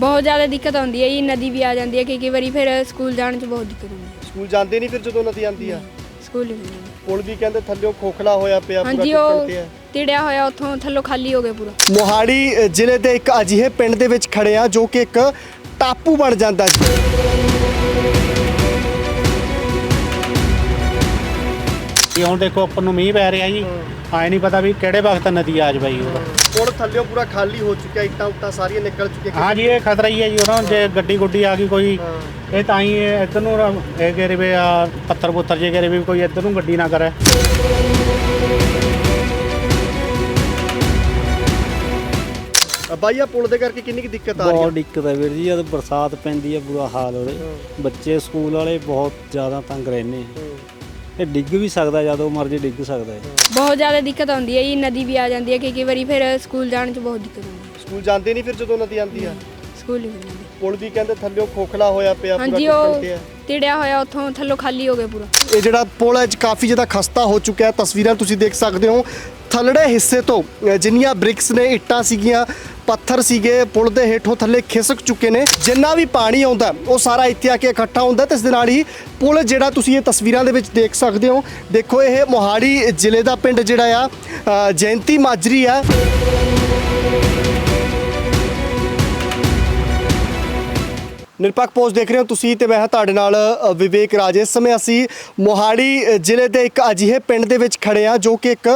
ਬਹੁਤ ਜ਼ਿਆਦਾ ਦਿੱਕਤ ਆਉਂਦੀ ਹੈ ਜੀ ਨਦੀ ਵੀ ਆ ਜਾਂਦੀ ਹੈ ਕਈ ਕਈ ਵਾਰੀ ਫਿਰ ਸਕੂਲ ਜਾਣ 'ਚ ਬਹੁਤ ਦਿੱਕਤ ਹੁੰਦੀ ਹੈ। ਸਕੂਲ ਜਾਂਦੇ ਨਹੀਂ ਫਿਰ ਜਦੋਂ ਨਦੀ ਆਉਂਦੀ ਆ? ਸਕੂਲ ਹੀ ਨਹੀਂ ਜਾਂਦੇ। ਪੁਲ ਵੀ ਕਹਿੰਦੇ ਥੱਲਿਓਂ ਖੋਖਲਾ ਹੋਇਆ ਪਿਆ ਪੂਰਾ ਹਾਂਜੀ ਟੁੱਟਣ ਉਹ ਤੇ ਆ। ਤਿੜਿਆ ਹੋਇਆ ਉੱਥੋਂ ਥੱਲੋਂ ਖਾਲੀ ਹੋ ਗਿਆ ਪੂਰਾ। ਮੋਹਾਲੀ ਅ, ਜ਼ਿਲ੍ਹੇ ਦੇ ਇੱਕ ਅਜਿਹੇ ਪਿੰਡ ਦੇ ਵਿੱਚ ਖੜੇ ਆ ਜੋ ਕਿ ਇੱਕ ਟਾਪੂ ਬਣ ਜਾਂਦਾ ਜੀ ਜੀ ਹੁਣ ਦੇਖੋ ਉੱਪਰ ਨੂੰ ਮੀਂਹ ਪੈ ਰਿਹਾ ਜੀ। ਆਏ ਨਹੀਂ ਪਤਾ ਵੀ ਕਿਹੜੇ ਵਕਤ ਨਦੀ ਆ ਜਾਵੇ ਜੀ ਉਹਦਾ ਪੁਲ ਥੱਲਿਓਂ ਪੂਰਾ ਖਾਲੀ ਹੋ ਚੁੱਕਿਆ ਇੱਟਾਂ ਉੱਟਾਂ ਸਾਰੀਆਂ ਨਿਕਲ ਚੁੱਕੀਆਂ। ਹਾਂ ਜੀ ਇਹ ਖਤਰਾ ਹੀ ਹੈ ਜੀ ਉਹਨਾਂ ਜੇ ਗੱਡੀ ਗੁੱਡੀ ਆ ਗਈ ਕੋਈ। ਇਹ ਤਾਂ ਹੀ ਇੱਧਰ ਨੂੰ ਰ- ਇਹ ਘੇਰੇ ਵੇ ਆ ਪੱਥਰ ਪੁੱਤਰ ਜੇ ਘੇਰੇ ਵੀ ਕੋਈ ਇੱਧਰ ਨੂੰ ਗੱਡੀ ਨਾ ਕਰੇ। ਅ, ਬਾਈ ਆ ਪੁਲ ਦੇ ਕਰਕੇ ਕਿੰਨੀ ਕੁ ਦਿੱਕਤ ਆ ਰਹੀ ਬਹੁਤ ਹੈ ਦਿੱਕਤ ਹੈ ਵੀਰ ਜੀ ਜਦ ਬਰਸਾਤ ਪੈਂਦੀ ਹੈ ਬੁਰਾ ਹਾਲ ਹੋ ਰਿਹਾ। ਬੱਚੇ ਸਕੂਲ ਵਾਲੇ ਬਹੁਤ ਜ਼ਿਆਦਾ ਤੰਗ ਰਹਿੰਦੇ ਇਹ ਡਿੱਗ ਵੀ ਸਕਦਾ ਜਦੋਂ ਮਰਜ਼ੀ ਡਿੱਗ ਸਕਦਾ ਹੈ ਬਹੁਤ ਜ਼ਿਆਦਾ ਦਿੱਕਤ ਆਉਂਦੀ ਹੈ ਜੀ ਨਦੀ ਵੀ ਆ ਜਾਂਦੀ ਹੈ ਕਈ ਕਈ ਵਾਰੀ ਫਿਰ ਸਕੂਲ ਜਾਣ 'ਚ ਬਹੁਤ ਦਿੱਕਤ ਹੁੰਦੀ ਹੈ। ਸਕੂਲ ਜਾਂਦੇ ਨਹੀਂ ਫਿਰ ਜਦੋਂ ਨਦੀ ਆਉਂਦੀ ਆ? ਸਕੂਲ ਹੀ ਨਹੀਂ ਜਾਂਦੇ। ਪੁਲ ਵੀ ਕਹਿੰਦੇ ਥੱਲਿਓਂ ਖੋਖਲਾ ਹੋਇਆ ਪਿਆ ਪੂਰਾ ਹਾਂਜੀ ਉਹ ਤੇ ਆ। ਤਿੜਿਆ ਹੋਇਆ ਉੱਥੋਂ ਥੱਲੋਂ ਖਾਲੀ ਹੋ ਗਿਆ ਪੂਰਾ। ਇਹ ਜਿਹੜਾ ਪੁਲ ਹੈ ਕਾਫੀ ਜ਼ਿਆਦਾ ਖਸਤਾ ਹੋ ਚੁੱਕਿਆ ਹੈ। ਤਸਵੀਰਾਂ ਤੁਸੀਂ ਦੇਖ ਸਕਦੇ ਹੋ। ਥੱਲੜੇ ਹਿੱਸੇ ਤੋਂ ਜਿੰਨੀਆਂ ਬ੍ਰਿਕਸ ਨੇ ਇੱਟਾਂ ਸੀਗੀਆਂ ਪੱਥਰ ਸੀਗੇ ਪੁਲ ਦੇ ਹੇਠੋਂ ਥੱਲੇ ਖਿਸਕ ਚੁੱਕੇ ਨੇ ਜਿੰਨਾ ਵੀ ਪਾਣੀ ਆਉਂਦਾ ਉਹ ਸਾਰਾ ਇੱਥੇ ਆ ਕੇ ਇਕੱਠਾ ਹੁੰਦਾ ਤੇ ਇਸ ਦੇ ਨਾਲ ਹੀ ਪੁਲ ਜਿਹੜਾ ਤੁਸੀਂ ਇਹ ਤਸਵੀਰਾਂ ਦੇ ਵਿੱਚ ਦੇਖ ਸਕਦੇ ਹੋ। ਦੇਖੋ ਇਹ ਮੋਹਾਲੀ ਜ਼ਿਲ੍ਹੇ ਦਾ ਪਿੰਡ ਜਿਹੜਾ ਆ ਅ, ਜੈਂਤੀ ਮਾਜਰੀ ਆ। ਨਿਰਪੱਖ ਪੋਸਟ ਦੇਖ ਰਹੇ ਹੋ ਤੁਸੀਂ ਤੇ ਮੈਂ ਤੁਹਾਡੇ ਨਾਲ ਵਿਵੇਕ ਰਾਜ। ਇਸ ਸਮੇਂ ਅਸੀਂ ਮੋਹਾਲੀ ਜ਼ਿਲ੍ਹੇ ਦੇ ਇੱਕ ਅਜਿਹੇ ਪਿੰਡ ਦੇ ਵਿੱਚ ਖੜੇ ਆ ਜੋ ਕਿ ਇੱਕ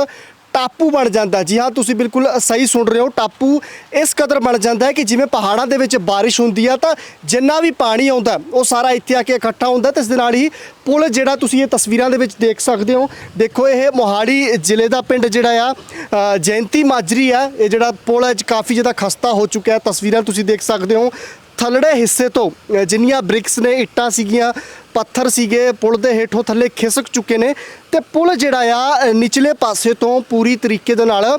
ਟਾਪੂ ਬਣ ਜਾਂਦਾ। ਜੀ ਹਾਂ ਤੁਸੀਂ ਬਿਲਕੁਲ ਸਹੀ ਸੁਣ ਰਹੇ ਹੋ। ਟਾਪੂ ਇਸ ਕਦਰ ਬਣ ਜਾਂਦਾ ਹੈ ਕਿ ਜਿਵੇਂ ਪਹਾੜਾਂ ਦੇ ਵਿੱਚ ਬਾਰਿਸ਼ ਹੁੰਦੀ ਆ ਤਾਂ ਜਿੰਨਾ ਵੀ ਪਾਣੀ ਆਉਂਦਾ ਉਹ ਸਾਰਾ ਇੱਥੇ ਆ ਕੇ ਇਕੱਠਾ ਹੁੰਦਾ। ਤੇ ਇਸ ਦੇ ਨਾਲ ਹੀ ਪੁਲ ਜਿਹੜਾ ਤੁਸੀਂ ਇਹ ਤਸਵੀਰਾਂ ਦੇ ਵਿੱਚ ਦੇਖ ਸਕਦੇ ਹੋ। ਦੇਖੋ ਇਹ ਮੋਹਾਲੀ ਜ਼ਿਲ੍ਹੇ ਦਾ ਪਿੰਡ ਜਿਹੜਾ ਆ ਅ, ਜੈਂਤੀ ਮਾਜਰੀ ਆ। ਇਹ ਜਿਹੜਾ ਪੁਲ ਹੈ ਕਾਫੀ ਜ਼ਿਆਦਾ ਖਸਤਾ ਹੋ ਚੁੱਕਿਆ ਤਸਵੀਰਾਂ ਤੁਸੀਂ ਦੇਖ ਸਕਦੇ ਹੋ। ਥੱਲੜੇ ਹਿੱਸੇ ਤੋਂ ਅ, ਜਿੰਨੀਆਂ ਬ੍ਰਿਕਸ ਨੇ ਇੱਟਾਂ ਸੀਗੀਆਂ ਪੱਥਰ ਸੀਗੇ ਪੁਲ ਦੇ ਹੇਠੋਂ ਥੱਲੇ ਖਿਸਕ ਚੁੱਕੇ ਨੇ ਤੇ ਪੁਲ ਜਿਹੜਾ ਆ ਅ, ਨਿਚਲੇ ਪਾਸੇ ਤੋਂ ਪੂਰੀ ਤਰੀਕੇ ਦੇ ਨਾਲ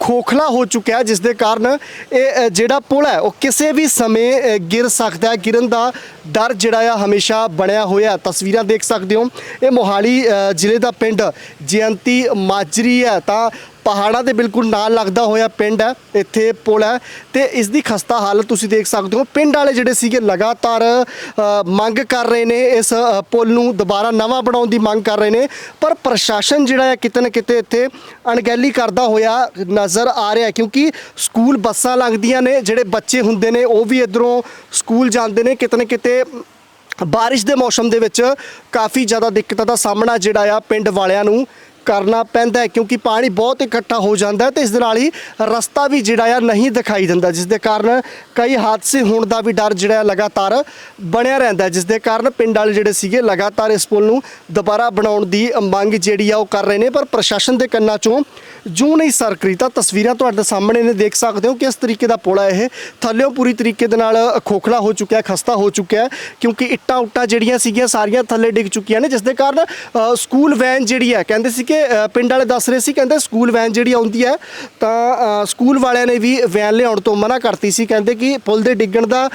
ਖੋਖਲਾ ਹੋ ਚੁੱਕਿਆ ਹੈ, ਜਿਸ ਦੇ ਕਾਰਨ ਇਹ ਅ, ਜਿਹੜਾ ਪੁਲ ਹੈ ਉਹ ਕਿਸੇ ਵੀ ਸਮੇਂ ਅ, ਗਿਰ ਸਕਦਾ ਹੈ ਗਿਰਨ ਦਾ ਡਰ ਜਿਹੜਾ ਆ ਹਮੇਸ਼ਾ ਬਣਿਆ ਹੋਇਆ ਤਸਵੀਰਾਂ ਦੇਖ ਸਕਦੇ ਹੋ। ਇਹ ਮੋਹਾਲੀ ਜ਼ਿਲ੍ਹੇ ਦਾ ਪਿੰਡ ਜਯੰਤੀ ਮਾਜਰੀ ਹੈ। ਤਾਂ ਪਹਾੜਾਂ ਦੇ ਬਿਲਕੁਲ ਨਾਲ ਲੱਗਦਾ ਹੋਇਆ ਪਿੰਡ ਹੈ। ਇੱਥੇ ਪੁਲ ਹੈ ਤੇ ਇਸ ਦੀ ਖਸਤਾ ਹਾਲਤ ਤੁਸੀਂ ਦੇਖ ਸਕਦੇ ਹੋ। ਪਿੰਡ ਵਾਲੇ ਜਿਹੜੇ ਸੀਗੇ ਲਗਾਤਾਰ ਮੰਗ ਕਰ ਰਹੇ ਨੇ ਇਸ ਪੁਲ ਨੂੰ ਦੁਬਾਰਾ ਨਵਾਂ ਬਣਾਉਣ ਦੀ ਮੰਗ ਕਰ ਰਹੇ ਨੇ। ਪਰ ਪ੍ਰਸ਼ਾਸਨ ਜਿਹੜਾ ਹੈ ਕਿਤੇ ਨਾ ਕਿਤੇ ਇੱਥੇ ਅਣਗਹਿਲੀ ਕਰਦਾ ਹੋਇਆ ਨਜ਼ਰ ਆ ਰਿਹਾ ਕਿਉਂਕਿ ਸਕੂਲ ਬੱਸਾਂ ਲੱਗਦੀਆਂ ਨੇ, ਜਿਹੜੇ ਬੱਚੇ ਹੁੰਦੇ ਨੇ, ਉਹ ਵੀ ਇਧਰੋਂ ਸਕੂਲ ਜਾਂਦੇ ਨੇ। ਕਿਤੇ ਨਾ ਕਿਤੇ ਬਾਰਿਸ਼ ਦੇ ਮੌਸਮ ਦੇ ਵਿੱਚ ਕਾਫੀ ਜ਼ਿਆਦਾ ਦਿੱਕਤਾਂ ਦਾ ਸਾਹਮਣਾ ਜਿਹੜਾ ਆ ਪਿੰਡ ਵਾਲਿਆਂ ਨੂੰ ਕਰਨਾ ਪੈਂਦਾ ਹੈ ਕਿਉਂਕਿ ਪਾਣੀ ਬਹੁਤ ਇਕੱਠਾ ਹੋ ਜਾਂਦਾ ਹੈ ਤੇ ਇਸ ਦੇ ਨਾਲ ਹੀ ਰਸਤਾ ਵੀ ਜਿਹੜਾ ਆ ਨਹੀਂ ਦਿਖਾਈ ਦਿੰਦਾ, ਜਿਸ ਦੇ ਕਾਰਨ ਕਈ ਹਾਦਸੇ ਹੋਣ ਦਾ ਵੀ ਡਰ ਜਿਹੜਾ ਲਗਾਤਾਰ ਬਣਿਆ ਰਹਿੰਦਾ ਜਿਸ ਦੇ ਕਾਰਨ ਪਿੰਡ ਵਾਲੇ ਜਿਹੜੇ ਸੀਗੇ ਲਗਾਤਾਰ ਇਸ ਪੁਲ ਨੂੰ ਦੁਬਾਰਾ ਬਣਾਉਣ ਦੀ ਮੰਗ ਜਿਹੜੀ ਆ ਉਹ ਕਰ ਰਹੇ ਨੇ, ਪਰ ਪ੍ਰਸ਼ਾਸਨ ਦੇ ਕੰਨਾਂ ਚੋਂ ਜੂ ਨਹੀਂ ਸਰਕਰੀ ਤਾਂ ਤਸਵੀਰਾਂ ਤੁਹਾਡੇ ਸਾਹਮਣੇ ਨੇ, ਦੇਖ ਸਕਦੇ ਹੋ ਕਿਸ ਤਰੀਕੇ ਦਾ ਪੁਲ ਹੈ ਇਹ। ਥੱਲਿਓਂ ਪੂਰੀ ਤਰੀਕੇ ਦੇ ਨਾਲ ਖੋਖਲਾ ਹੋ ਚੁੱਕਿਆ, ਖਸਤਾ ਹੋ ਚੁੱਕਿਆ ਕਿਉਂਕਿ ਇੱਟਾਂ ਉੱਟਾਂ ਜਿਹੜੀਆਂ ਸੀਗੀਆਂ ਸਾਰੀਆਂ ਥੱਲੇ ਡਿੱਗ ਚੁੱਕੀਆਂ ਨੇ, ਜਿਸ ਦੇ ਕਾਰਨ ਸਕੂਲ ਵੈਨ ਜਿਹੜੀ ਹੈ ਕਹਿੰਦੇ ਸੀ ਕਿ ਪਿੰਡ ਵਾਲੇ ਦੱਸ ਰਹੇ ਸੀ ਕਹਿੰਦੇ ਸਕੂਲ ਵੈਨ ਜਿਹੜੀ ਆਉਂਦੀ ਹੈ ਤਾਂ ਸਕੂਲ ਵਾਲਿਆਂ ਨੇ ਵੀ ਵੈਨ ਲਿਆਉਣ ਤੋਂ ਮਨਾ ਕਰਤੀ ਸੀ ਕਹਿੰਦੇ ਕਿ ਪੁਲ ਦੇ ਡਿੱਗਣ ਦਾ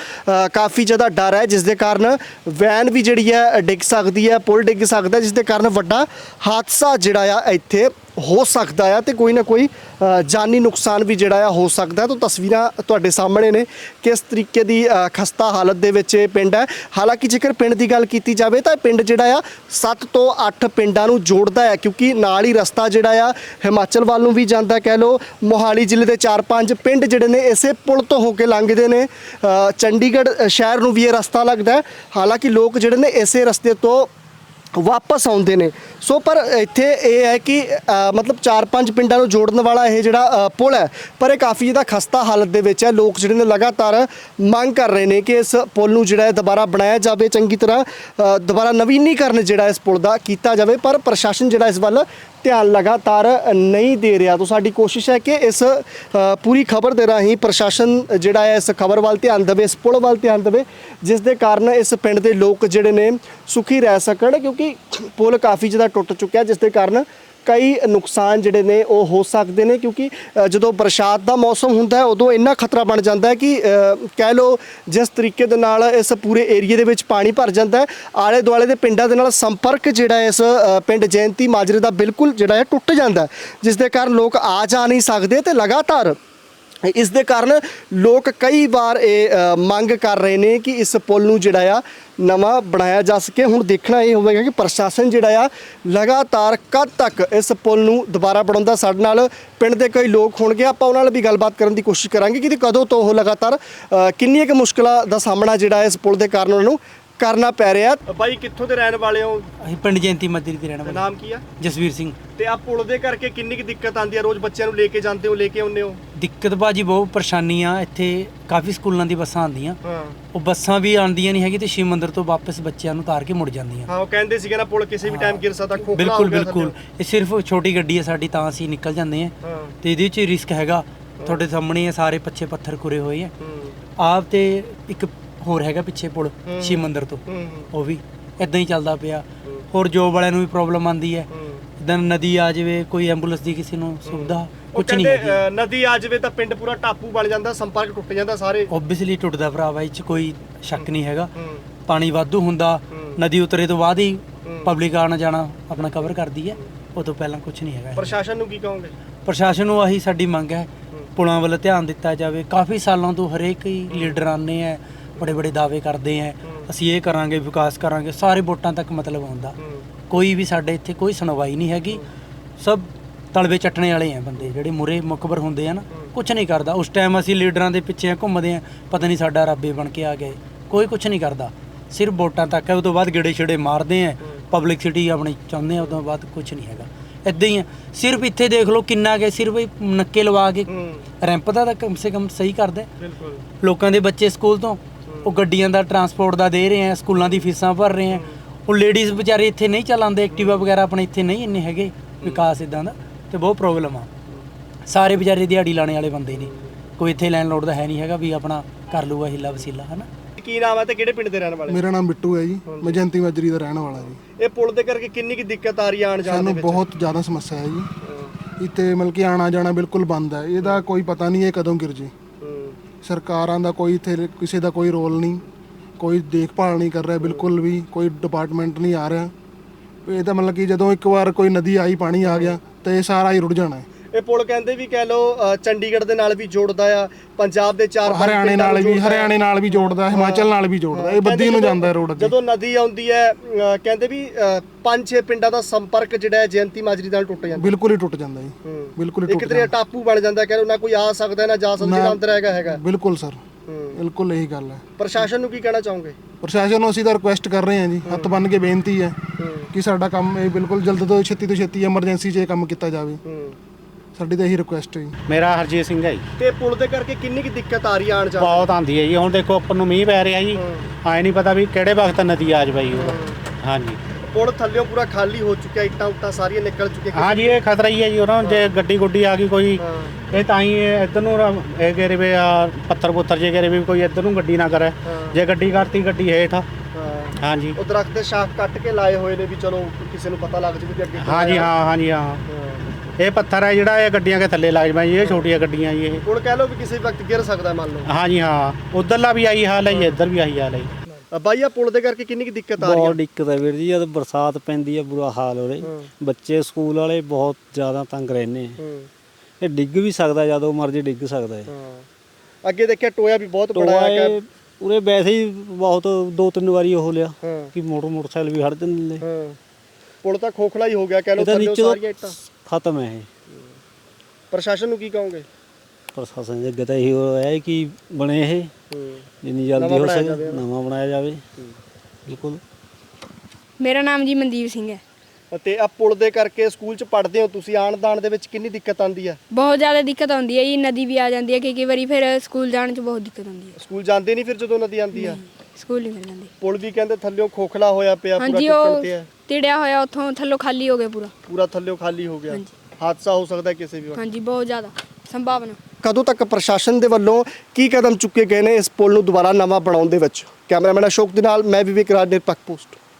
ਕਾਫੀ ਜ਼ਿਆਦਾ ਡਰ ਹੈ ਜਿਸ ਦੇ ਕਾਰਨ ਵੈਨ ਵੀ ਜਿਹੜੀ ਹੈ ਡਿੱਗ ਸਕਦੀ ਹੈ ਪੁਲ ਡਿੱਗ ਸਕਦਾ ਹੈ, ਜਿਸ ਦੇ ਕਾਰਨ ਵੱਡਾ ਹਾਦਸਾ ਜਿਹੜਾ ਆ ਇੱਥੇ ਹੋ ਸਕਦਾ ਆ ਤੇ ਕੋਈ ਨਾ ਕੋਈ ਜਾਨੀ ਨੁਕਸਾਨ ਵੀ ਜਿਹੜਾ ਆ ਹੋ ਸਕਦਾ ਤਾਂ ਤਸਵੀਰਾਂ ਤੁਹਾਡੇ ਸਾਹਮਣੇ ਨੇ ਕਿਸ ਤਰੀਕੇ ਦੀ ਖਸਤਾ ਹਾਲਤ ਦੇ ਵਿੱਚ ਇਹ ਪਿੰਡ ਹੈ। ਹਾਲਾਂਕਿ ਜੇਕਰ ਪਿੰਡ ਦੀ ਗੱਲ ਕੀਤੀ ਜਾਵੇ ਤਾਂ ਇਹ ਪਿੰਡ ਜਿਹੜਾ ਆ 7 ਤੋਂ 8 ਪਿੰਡਾਂ ਨੂੰ ਜੋੜਦਾ ਹੈ, ਕਿਉਂਕਿ ਨਾਲ ਹੀ ਰਸਤਾ ਜਿਹੜਾ ਆ ਹਿਮਾਚਲ ਵੱਲ ਨੂੰ ਵੀ ਜਾਂਦਾ ਕਹਿ ਲਓ ਮੋਹਾਲੀ ਜ਼ਿਲ੍ਹੇ ਦੇ 4-5 ਪਿੰਡ ਜਿਹੜੇ ਨੇ ਇਸੇ ਪੁਲ ਤੋਂ ਹੋ ਕੇ ਲੰਘਦੇ ਨੇ। ਚੰਡੀਗੜ੍ਹ ਸ਼ਹਿਰ ਨੂੰ ਵੀ ਇਹ ਰਸਤਾ ਲੱਗਦਾ ਹਾਲਾਂਕਿ ਲੋਕ ਜਿਹੜੇ ਨੇ ਇਸੇ ਰਸਤੇ ਤੋਂ ਵਾਪਸ ਆਉਂਦੇ ਨੇ। ਸੋ ਪਰ ਇੱਥੇ ਇਹ ਹੈ ਕਿ ਮਤਲਬ 4-5 ਪਿੰਡਾਂ ਨੂੰ ਜੋੜਨ ਵਾਲਾ ਇਹ ਜਿਹੜਾ ਪੁਲ ਹੈ, ਪਰ ਇਹ ਕਾਫੀ ਜ਼ਿਆਦਾ ਖਸਤਾ ਹਾਲਤ ਦੇ ਵਿੱਚ ਹੈ। ਲੋਕ ਜਿਹੜੇ ਨੇ ਲਗਾਤਾਰ ਮੰਗ ਕਰ ਰਹੇ ਨੇ ਕਿ ਇਸ ਪੁਲ ਨੂੰ ਜਿਹੜਾ ਹੈ ਦੁਬਾਰਾ ਬਣਾਇਆ ਜਾਵੇ, ਚੰਗੀ ਤਰ੍ਹਾਂ ਦੁਬਾਰਾ ਨਵੀਨੀਕਰਨ ਜਿਹੜਾ ਇਸ ਪੁਲ ਦਾ ਕੀਤਾ ਜਾਵੇ। ਪਰ ਪ੍ਰਸ਼ਾਸਨ ਜਿਹੜਾ ਇਸ ਵੱਲ ਧਿਆਨ ਲਗਾਤਾਰ ਨਹੀਂ ਦੇ ਰਿਹਾ। ਤਾਂ ਸਾਡੀ ਕੋਸ਼ਿਸ਼ ਹੈ ਕਿ ਇਸ ਪੂਰੀ ਖਬਰ ਦੇ ਰਾਹੀਂ ਪ੍ਰਸ਼ਾਸਨ ਜਿਹੜਾ ਹੈ ਇਸ ਖਬਰ ਵੱਲ ਧਿਆਨ ਦੇਵੇ, ਇਸ ਪੁਲ ਵੱਲ ਧਿਆਨ ਦੇਵੇ, ਜਿਸ ਦੇ ਕਾਰਨ ਇਸ ਪਿੰਡ ਦੇ ਲੋਕ ਜਿਹੜੇ ਨੇ ਸੁਖੀ ਰਹਿ ਸਕਣ ਕਿਉਂਕਿ ਪੁਲ ਕਾਫੀ ਜ਼ਿਆਦਾ ਟੁੱਟ ਚੁੱਕਿਆ, ਜਿਸ ਦੇ ਕਾਰਨ ਕਈ ਨੁਕਸਾਨ ਜਿਹੜੇ ਨੇ ਉਹ ਹੋ ਸਕਦੇ ਨੇ ਕਿਉਂਕਿ ਜਦੋਂ ਬਰਸਾਤ ਦਾ ਮੌਸਮ ਹੁੰਦਾ ਹੈ, ਉਦੋਂ ਇੰਨਾ ਖਤਰਾ ਬਣ ਜਾਂਦਾ ਹੈ ਕਿ ਕਹਿ ਲਓ ਜਿਸ ਤਰੀਕੇ ਦੇ ਨਾਲ ਇਸ ਪੂਰੇ ਏਰੀਏ ਦੇ ਵਿੱਚ ਪਾਣੀ ਭਰ ਜਾਂਦਾ ਹੈ ਆਲੇ ਦੁਆਲੇ ਦੇ ਪਿੰਡਾਂ ਦੇ ਨਾਲ ਸੰਪਰਕ ਜਿਹੜਾ ਇਸ ਪਿੰਡ ਜੈਂਤੀ ਮਾਜਰੇ ਦਾ ਬਿਲਕੁਲ ਜਿਹੜਾ ਹੈ, ਟੁੱਟ ਜਾਂਦਾ ਜਿਸ ਦੇ ਕਾਰਨ ਲੋਕ ਆ ਜਾ ਨਹੀਂ ਸਕਦੇ ਤੇ ਲਗਾਤਾਰ ਇਸ ਦੇ ਕਾਰਨ ਲੋਕ ਕਈ ਵਾਰ ਇਹ ਅ, ਮੰਗ ਕਰ ਰਹੇ ਨੇ ਕਿ ਇਸ ਪੁਲ ਨੂੰ ਜਿਹੜਾ ਆ ਨਵਾਂ ਬਣਾਇਆ ਜਾ ਸਕੇ। ਹੁਣ ਦੇਖਣਾ ਇਹ ਹੋਵੇਗਾ ਕਿ ਪ੍ਰਸ਼ਾਸਨ ਜਿਹੜਾ ਆ ਲਗਾਤਾਰ ਕਦ ਤੱਕ ਇਸ ਪੁਲ ਨੂੰ ਦੁਬਾਰਾ ਬਣਾਉਂਦਾ। ਸਾਡੇ ਨਾਲ ਪਿੰਡ ਦੇ ਕਈ ਲੋਕ ਹੋਣਗੇ। ਆਪਾਂ ਉਹਨਾਂ ਨਾਲ ਵੀ ਗੱਲਬਾਤ ਕਰਨ ਦੀ ਕੋਸ਼ਿਸ਼ ਕਰਾਂਗੇ ਕਿ ਕਦੋਂ ਤੋਂ ਉਹ ਲਗਾਤਾਰ ਅ, ਕਿੰਨੀਆਂ ਕੁ ਮੁਸ਼ਕਲਾਂ ਦਾ ਸਾਹਮਣਾ ਜਿਹੜਾ ਇਸ ਪੁਲ ਦੇ ਕਾਰਨ ਉਹਨਾਂ ਨੂੰ ਕਰਨਾ ਪੈ ਰਿਹਾ। ਬਾਈ ਕਿੱਥੋਂ ਦੇ ਰਹਿਣ ਵਾਲੇ ਹੋ? ਅਸੀਂ ਪਿੰਡ ਜੈਂਤੀ ਮੱਜਰੀ ਦੇ ਰਹਿਣ ਵਾਲੇ ਨਾਮ ਕੀ ਆ? ਜਸਵੀਰ ਸਿੰਘ। ਤੇ ਆ ਪੁਲ ਦੇ ਕਰਕੇ ਕਿੰਨੀ ਕੁ ਦਿੱਕਤ ਆਉਂਦੀ ਹੈ ਰੋਜ਼ ਬੱਚਿਆਂ ਨੂੰ ਲੈ ਕੇ ਜਾਂਦੇ ਹੋ ਲੈ ਕੇ ਆਉਂਦੇ ਹੋ? ਦਿੱਕਤ ਬਾਜੀ ਬਹੁਤ ਪਰੇਸ਼ਾਨੀ ਆ। ਇੱਥੇ ਕਾਫੀ ਸਕੂਲਾਂ ਦੀ ਬੱਸਾਂ ਆਉਂਦੀਆਂ। ਹਾਂ। ਉਹ ਬੱਸਾਂ ਵੀ ਆਉਂਦੀਆਂ ਨਹੀਂ ਹੈਗੀ ਤੇ ਸ਼ਿਵ ਮੰਦਿਰ ਤੋਂ ਵਾਪਸ ਬੱਚਿਆਂ ਨੂੰ ਉਤਾਰ ਕੇ ਮੁੜ ਜਾਂਦੀਆਂ। ਹਾਂ ਉਹ ਕਹਿੰਦੇ ਸੀਗੇ ਨਾ ਪੁਲ ਕਿਸੇ ਵੀ ਟਾਈਮ ਗਿਰ ਸਕਦਾ ਖੋਖਲਾ ਹੋ ਬਿਲਕੁਲ ਗਿਆ ਬਿਲਕੁਲ। ਇਹ ਸਿਰਫ ਛੋਟੀ ਗੱਡੀ ਹੈ ਸਾਡੀ ਤਾਂ ਅਸੀਂ ਨਿਕਲ ਜਾਂਦੇ ਆ ਤੇ ਇਹਦੇ ਵਿੱਚ ਰਿਸਕ ਹੈਗਾ। ਤੁਹਾਡੇ ਸਾਹਮਣੇ ਆ ਸਾਰੇ ਪੱਛੇ ਪੱਥਰ ਕੁਰੇ ਹੋਏ ਆ। ਆਪ ਤੇ ਇੱਕ ਹੋਰ ਹੈਗਾ ਪਿੱਛੇ ਪੁਲ ਸ਼ਿਵ ਮੰਦਿਰ ਤੋਂ। ਹੂੰ ਉਹ ਵੀ ਇਦਾਂ ਹੀ ਚੱਲਦਾ ਪਿਆ। ਹੋਰ ਜੋਬ ਵਾਲਿਆਂ ਨੂੰ ਵੀ ਪ੍ਰੋਬਲਮ ਆਉਂਦੀ ਹੈ। ਇਦਾਂ ਨਦੀ ਆ ਜਾਵੇ ਕੋਈ ਐਂਬੂਲੈਂਸ ਦੀ ਕਿਸੇ ਨੂੰ ਸੁਵਿਧਾ ਕੁਝ ਨਹੀਂ ਅ, ਨਦੀ ਆ ਜਾਵੇ ਤਾਂ ਪਿੰਡ ਪੂਰਾ ਟਾਪੂ ਬਣ ਜਾਂਦਾ ਸੰਪਰਕ ਟੁੱਟ ਜਾਂਦਾ ਸਾਰੇ। ਓਬਵੀਅਸਲੀ ਟੁੱਟਦਾ ਭਰਾਵਾ ਇਹ ਚ ਕੋਈ ਸ਼ੱਕ ਨਹੀਂ ਹੈਗਾ। ਹੂੰ। ਪਾਣੀ ਵਾਧੂ ਹੁੰਦਾ ਹੂੰ। ਨਦੀ ਉਤਰੇ ਤੋਂ ਬਾਅਦ ਹੀ ਹੂੰ। ਪਬਲਿਕ ਆਣਾ ਜਾਣਾ ਆਪਣਾ ਕਵਰ ਕਰਦੀ ਹੈ। ਉਹ ਤੋਂ ਪਹਿਲਾਂ ਕੁਝ ਨਹੀਂ ਹੈਗਾ। ਪ੍ਰਸ਼ਾਸਨ ਨੂੰ ਕੀ ਕਹੋਗੇ? ਪ੍ਰਸ਼ਾਸਨ ਨੂੰ ਆਹੀ ਸਾਡੀ ਮੰਗ ਹੈ। ਪੁਲਾਂ ਵੱਲ ਧਿਆਨ ਦਿੱਤਾ ਜਾਵੇ। ਕਾਫੀ ਸਾਲਾਂ ਤੋਂ ਹਰੇਕ ਹੀ। ਲੀਡਰ ਆਉਂਦੇ ਆ। ਬੜੇ ਬੜੇ ਦਾਅਵੇ ਕਰਦੇ ਆ। ਅਸੀਂ ਇਹ ਕਰਾਂਗੇ ਵਿਕਾਸ ਕਰਾਂਗੇ ਸਾਰੇ ਵੋਟਾਂ ਤੱਕ ਮਤਲਬ ਹੁੰਦਾ ਕੋਈ ਵੀ ਸਾਡੇ ਇੱਥੇ ਕੋਈ ਸੁਣਵਾਈ ਨਹੀਂ ਹੈਗੀ। ਸਭ ਤਲਵੇ ਚੱਟਣੇ ਵਾਲੇ ਆ ਬੰਦੇ ਜਿਹੜੇ ਮੁਰੇ ਮੁਕਬਰ ਹੁੰਦੇ ਆ ਨਾ ਕੁਝ ਨਹੀਂ ਕਰਦਾ। ਉਸ ਟਾਈਮ ਅਸੀਂ ਲੀਡਰਾਂ ਦੇ ਪਿੱਛੇ ਘੁੰਮਦੇ ਆ ਪਤਾ ਨਹੀਂ ਸਾਡਾ ਰੱਬੇ ਬਣ ਕੇ ਆ ਗਏ ਕੋਈ ਕੁਝ ਨਹੀਂ ਕਰਦਾ। ਸਿਰਫ ਵੋਟਾਂ ਤੱਕ ਹੈ ਉਸ ਤੋਂ ਬਾਅਦ ਗੇੜੇ ਛੇੜੇ ਮਾਰਦੇ ਆ। ਪਬਲਿਕਸਿਟੀ ਆਪਣੀ ਚਾਹੁੰਦੇ ਆ ਉਸ ਤੋਂ ਬਾਅਦ ਕੁਝ ਨਹੀਂ ਹੈਗਾ। ਇਦਾਂ ਹੀ ਆ। ਸਿਰਫ ਇੱਥੇ ਦੇਖ ਲਓ ਕਿੰਨਾ ਕੇ ਸਿਰਫ ਨੱਕੇ ਲਵਾ ਕੇ ਰੈਂਪ ਦਾ ਤਾਂ ਕਮ ਸੇ ਕਮ ਸਹੀ ਕਰਦੇ। ਬਿਲਕੁਲ। ਲੋਕਾਂ ਦੇ ਬੱਚੇ ਸਕੂਲ ਤੋਂ ਉਹ ਗੱਡੀਆਂ ਦਾ ਟਰਾਂਸਪੋਰਟ ਦਾ ਦੇ ਰਹੇ ਆ ਸਕੂਲਾਂ ਦੀ ਫੀਸਾਂ ਭਰ ਰਹੇ ਆ। ਉਹ ਲੇਡੀਜ਼ ਵਿਚਾਰੇ ਇੱਥੇ ਨਹੀਂ ਚਲਾਉਂਦੇ ਐਕਟਿਵਾ ਵਗੈਰਾ ਆਪਣੇ ਇੱਥੇ ਨਹੀਂ ਇੰਨੇ ਹੈਗੇ ਵਿਕਾਸ ਇਦਾਂ ਦਾ ਤੇ ਬਹੁਤ ਪ੍ਰੋਬਲਮ ਆ। ਸਾਰੇ ਵਿਚਾਰੇ ਦਿਹਾੜੀ ਲਾਣੇ ਵਾਲੇ ਬੰਦੇ ਨੇ। ਕੋਈ ਇੱਥੇ ਲੈਣ ਲੋੜ ਦਾ ਹੈ ਨਹੀਂ ਹੈਗਾ ਵੀ ਆਪਣਾ ਕਰ ਲੂਗਾ ਹਿੱਲਾ ਵਸੀਲਾ ਹਨਾ? ਕੀ ਨਾਮ ਹੈ ਤੇ ਕਿਹੜੇ ਪਿੰਡ ਦੇ ਰਹਿਣ ਵਾਲੇ? ਮੇਰਾ ਨਾਮ ਬਿੱਟੂ ਹੈ ਜੀ ਮੈਂ ਜਯੰਤੀ ਮਾਜਰੀ ਦਾ ਰਹਿਣ ਵਾਲਾ ਜੀ। ਇਹ ਪੁਲ ਦੇ ਕਰਕੇ ਕਿੰਨੀ ਕੁ ਦਿੱਕਤ ਆ ਰਹੀ ਹੈ ਆਣ ਜਾਣ ਦੇ ਸਾਨੂੰ ਵਿੱਚ? ਬਹੁਤ ਜ਼ਿਆਦਾ ਸਮੱਸਿਆ ਹੈ ਜੀ। ਇੱਥੇ ਮਤਲਬ ਕਿ ਆਣਾ ਜਾਣਾ ਬਿਲਕੁਲ ਬੰਦ ਹੈ। ਇਹਦਾ ਕੋਈ ਪਤਾ ਨਹੀਂ ਇਹ ਕਦੋਂ ਗਿਰ ਜੇ। ਸਰਕਾਰਾਂ ਦਾ ਕੋਈ ਇੱਥੇ ਕਿਸੇ ਦਾ ਕੋਈ ਰੋਲ ਨਹੀਂ, ਕੋਈ ਦੇਖਭਾਲ ਨਹੀਂ ਕਰ ਰਿਹਾ ਬਿਲਕੁਲ ਵੀ, ਕੋਈ ਡਿਪਾਰਟਮੈਂਟ ਨਹੀਂ ਆ ਰਿਹਾ। ਇਹ ਤਾਂ ਮਤਲਬ ਕਿ ਜਦੋਂ ਇੱਕ ਵਾਰ ਕੋਈ ਨਦੀ ਆਈ, ਪਾਣੀ ਆ ਗਿਆ, ਤਾਂ ਇਹ ਸਾਰਾ ਹੀ ਰੁੜ ਜਾਣਾ ਹੈ। ਇਹ ਪੁਲ ਕਹਿੰਦੇ ਵੀ ਕਹਿ ਲੋ ਚੰਡੀਗੜ੍ਹ ਦੇ ਨਾਲ ਵੀ ਜੋੜਦਾ ਆ ਪੰਜਾਬ ਦੇ ਚਾਰ ਹਰਿਆਣੇ ਨਾਲ ਵੀ। ਹਰਿਆਣੇ ਨਾਲ ਵੀ ਜੋੜਦਾ ਹਿਮਾਚਲ ਨਾਲ ਵੀ ਜੋੜਦਾ ਇਹ ਬੱਦੀ ਨੂੰ ਜਾਂਦਾ ਰੋਡ ਅੱਗੇ ਜਦੋਂ ਨਦੀ ਆਉਂਦੀ ਹੈ ਕਹਿੰਦੇ ਵੀ ਪੰਜ ਛੇ ਪਿੰਡਾਂ ਦਾ ਸੰਪਰਕ ਜਿਹੜਾ ਹੈ ਜਯੰਤੀ ਮਾਜਰੀ ਨਾਲ ਟੁੱਟ ਜਾਂਦਾ। ਬਿਲਕੁਲ ਹੀ ਟੁੱਟ ਜਾਂਦਾ ਜੀ। ਬਿਲਕੁਲ ਹੀ ਇੱਕ ਟੁੱਟ ਜਾਂਦਾ। ਟਾਪੂ ਬਣ ਜਾਂਦਾ ਕਹਿੰਦੇ ਨਾ ਕੋਈ ਆ ਸਕਦਾ ਨਾ ਜਾ ਸਕਦਾ ਅੰਦਰ ਹੈਗਾ ਹੈਗਾ। ਬਿਲਕੁਲ ਸਰ। ਬਿਲਕੁਲ ਇਹੀ ਗੱਲ ਹੈ। ਪ੍ਰਸ਼ਾਸਨ ਨੂੰ ਕੀ ਕਹਿਣਾ ਚਾਹੋਗੇ? ਪ੍ਰਸ਼ਾਸਨ ਨੂੰ ਅਸੀਂ ਤਾਂ ਰਿਕੁਐਸਟ ਕਰ ਰਹੇ ਹਾਂ ਜੀ ਹੱਥ ਬੰਨ ਕੇ ਬੇਨਤੀ ਹੈ ਕਿ ਸਾਡਾ ਕੰਮ ਇਹ ਬਿਲਕੁਲ ਜਲਦ ਤੋਂ ਛੇਤੀ ਤੋਂ ਛੇਤੀ ਐਮਰਜੈਂਸੀ 'ਚ ਇਹ ਕੰਮ ਕੀਤਾ ਜਾਵੇ। ਸਾਡੀ ਤਾਂ ਇਹੀ ਰਿਕੁਐਸਟ ਹੈ ਜੀ। ਮੇਰਾ ਹਰਜੀਤ ਸਿੰਘ ਹੈ ਜੀ। ਤੇ ਪੁਲ ਦੇ ਕਰਕੇ ਕਿੰਨੀ ਕੁ ਦਿੱਕਤ ਆ ਰਹੀ ਹੈ ਆਣ ਜਾਣ ਬਹੁਤ ਆਂਦੀ ਹੈ ਜੀ। ਹੁਣ ਦੇਖੋ ਉੱਪਰ ਨੂੰ ਮੀਂਹ ਪੈ ਰਿਹਾ ਜੀ। ਆਏ ਨਹੀਂ ਪਤਾ ਵੀ ਕਿਹੜੇ ਵਕਤ ਨਦੀ ਆ ਜਾਵੇ ਜੀ ਉਹ। ਹਾਂਜੀ। ਪੁਲ ਥੱਲਿਓਂ ਪੂਰਾ ਖਾਲੀ ਹੋ ਚੁੱਕਿਆ ਇੱਟਾਂ ਉੱਟਾਂ ਸਾਰੀਆਂ ਨਿਕਲ ਚੁੱਕੀਆਂ। ਹਾਂਜੀ ਇਹ ਖਤਰਾ ਹੀ ਹੈ ਜੀ। ਉਹਨਾਂ ਨੂੰ ਜੇ ਗੱਡੀ ਗੁੱਡੀ ਆ ਗਈ ਕੋਈ ਹਾਂ। ਇਹ ਤਾਂ ਹੀ ਇੱਧਰ ਨੂੰ ਰ- ਇਹ ਗੇਰੇ ਵੀ ਆ ਪੱਥਰ ਪੁੱਤਰ ਜੇ ਗੇਰੇ ਵੀ ਕੋਈ ਇੱਧਰ ਨੂੰ ਗੱਡੀ ਨਾ ਕਰੇ। ਜੇ ਗੱਡੀ ਕਰਤੀ ਗੱਡੀ ਹੇਠ। ਹਾਂ। ਹਾਂਜੀ। ਉਹ ਦਰਖਤ ਦੇ ਸ਼ਾਖ ਕੱਟ ਕੇ ਲਾਏ ਹੋਏ ਨੇ ਵੀ ਚਲੋ ਕਿਸੇ ਨੂੰ ਪਤਾ ਲੱਗ ਜਵੇ ਵੀ ਅੱਗੇ ਹਾਂਜੀ ਹਾਂ ਹਾਂਜੀ ਹਾਂ। ਇਹ ਪੱਥਰ ਹੈ ਜਿਹੜਾ ਇਹ ਗੱਡੀਆਂ ਕੇ ਥੱਲੇ ਲੱਗ ਜਾਵੇ ਜੀ ਇਹ ਛੋਟੀਆਂ ਗੱਡੀਆਂ ਜੀ ਇਹ। ਪੁਲ ਕਹਿ ਲਓ ਵੀ ਕਿਸੇ ਵਕਤ ਗਿਰ ਸਕਦਾ ਮੰਨ ਲਓ। ਹਾਂਜੀ ਹਾਂ। ਉਧਰਲਾ ਵੀ ਆਹੀ ਹਾਲ ਹੈ ਜੀ ਇੱਧਰ ਵੀ ਆਹੀ ਹਾਲ ਹੈ ਜੀ। ਅ, ਬਾਈ ਆ ਪੁਲ ਦੇ ਕਰਕੇ ਕਿੰਨੀ ਕੁ ਦਿੱਕਤ ਆ ਰਹੀ ਬਹੁਤ ਦਿੱਕਤ ਹੈ ਵੀਰ ਜੀ ਜਦ ਬਰਸਾਤ ਪੈਂਦੀ ਹੈ ਬੁਰਾ ਹਾਲ ਹੋ। ਰਿਹਾ ਬੱਚੇ ਸਕੂਲ ਵਾਲੇ ਬਹੁਤ ਜ਼ਿਆਦਾ ਤੰਗ ਰਹਿੰਦੇ ਆ। ਹੂੰ। ਇਹ ਡਿੱਗ ਵੀ ਸਕਦਾ ਜਦੋਂ ਮਰਜ਼ੀ ਡਿੱਗ ਸਕਦਾ ਹੈ ਹਾਂ। ਅੱਗੇ ਦੇਖਿਆ ਟੋਇਆ ਵੀ ਬਹੁਤ ਬੜਾ ਟੋਆ ਹੈ ਇਹ ਉਰੇ ਵੈਸੇ ਹੀ ਬਹੁਤ ਦੋ ਤਿੰਨ ਵਾਰੀ ਉਹ ਲਿਆ ਹਾਂ। ਕਿ ਮੋਟਰ ਮੋਟਰਸਾਈਕਲ ਵੀ ਹੜ ਜਾਂਦੇ ਨੇ। ਹਾਂ। ਪੁਲ ਤਾਂ ਖੋਖਲਾ ਹੀ ਹੋ ਗਿਆ ਕਹਿ ਲਓ ਇਹਦਾ ਥੱਲੇ ਨੀਚੇ ਸਾਰੀਆਂ ਇੱਟਾਂ। ਖਤਮ ਹੈ ਇਹ। ਪ੍ਰਸ਼ਾਸਨ ਨੂੰ ਕੀ ਕਹੋਗੇ? ਪ੍ਰਸ਼ਾਸਨ ਦੇ ਅੱਗੇ ਤਾਂ ਇਹੀ ਹੋਇਆ ਕਿ ਬਣੇ ਇਹ। ਹੂੰ। ਜਿੰਨੀ ਜਲਦੀ ਹੋ ਸਕੇ। ਨਵਾਂ ਬਣਾਇਆ ਜਾਵੇ। ਬਿਲਕੁਲ। ਮੇਰਾ ਨਾਮ ਜੀ ਮਨਦੀਪ ਸਿੰਘ ਹੈ। ਅਤੇ ਆ ਪੁਲ ਦੇ ਕਰਕੇ ਸਕੂਲ ਚ ਪੜ੍ਹਦੇ ਹੋ ਤੁਸੀਂ ਆਣ ਦਾਣ ਦੇ ਵਿੱਚ ਕਿੰਨੀ ਦਿੱਕਤ ਆਉਂਦੀ ਹੈ ਬਹੁਤ ਜ਼ਿਆਦਾ ਦਿੱਕਤ ਆਉਂਦੀ ਹੈ ਜੀ ਨਦੀ ਵੀ ਆ ਜਾਂਦੀ ਹੈ ਕਿ ਕਈ ਵਾਰੀ ਫਿਰ ਸਕੂਲ ਜਾਣ 'ਚ ਬਹੁਤ ਦਿੱਕਤ ਆਉਂਦੀ ਹੈ। ਸਕੂਲ ਜਾਂਦੇ ਨਹੀਂ ਫਿਰ ਜਦੋਂ ਨਦੀ ਆਉਂਦੀ ਆ? ਸਕੂਲ ਨਹੀਂ ਮਿਲ ਜਾਂਦੇ ਪੁਲ ਵੀ ਕਹਿੰਦੇ ਥੱਲਿਓਂ ਖੋਖਲਾ ਹੋਇਆ ਪਿਆ ਪੂਰਾ ਹਾਂਜੀ ਟੁੱਟਣ ਉਹ ਤੇ ਹੈ। ਤਿੜਿਆ ਹੋਇਆ ਉੱਥੋਂ ਥੱਲੋਂ ਖਾਲੀ ਹੋ ਗਿਆ ਪੂਰਾ। ਪੂਰਾ ਥੱਲਿਓਂ ਖਾਲੀ ਹੋ ਗਿਆ। ਹਾਂਜੀ। ਹਾਦਸਾ ਹੋ ਸਕਦਾ ਹੈ ਕਿਸੇ ਵੀ ਵਕਤ। ਹਾਂਜੀ ਬਹੁਤ ਜ਼ਿਆਦਾ। ਸੰਭਾਵਨਾ। ਕਦੋਂ ਤੱਕ ਪ੍ਰਸ਼ਾਸਨ ਦੇ ਵੱਲੋਂ ਕੀ ਕਦਮ ਚੁੱਕੇ ਗਏ ਨੇ ਇਸ ਪੁਲ ਨੂੰ ਦੁਬਾਰਾ ਨਵਾਂ ਬਣਾਉਣ ਦੇ ਵਿੱਚ? ਕੈਮਰਾਮੈਨ ਅਸ਼ੋਕ ਦੇ ਨਾਲ ਮੈਂ ਵਿਵੇਕ ਰਾਜ ਨਿਰਪੱਖ ਪੋਸਟ।